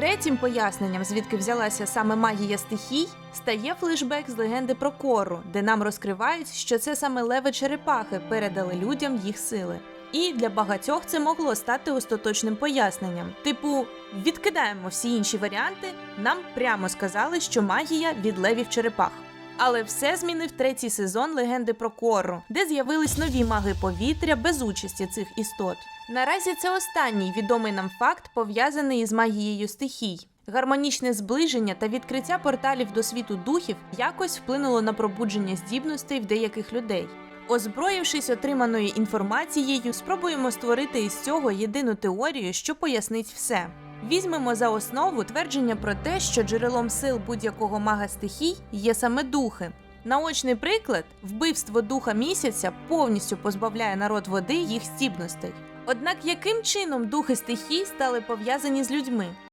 Третім поясненням, звідки взялася саме магія стихій, стає флешбек з легенди про Кору, де нам розкривають, що це саме леви черепахи передали людям їх сили. І для багатьох це могло стати остаточним поясненням. Типу, відкидаємо всі інші варіанти, нам прямо сказали, що магія від левів черепах. Але все змінив третій сезон легенди про Кору, де з'явились нові маги повітря без участі цих істот. Наразі це останній відомий нам факт, пов'язаний із магією стихій. Гармонічне зближення та відкриття порталів до світу духів якось вплинуло на пробудження здібностей в деяких людей. Озброївшись отриманою інформацією, спробуємо створити із цього єдину теорію, що пояснить все. Візьмемо за основу твердження про те, що джерелом сил будь-якого мага стихій є саме духи. Наочний приклад вбивство духа місяця повністю позбавляє народ води їх здібностей. Однак яким чином духи стихій стали пов'язані з людьми?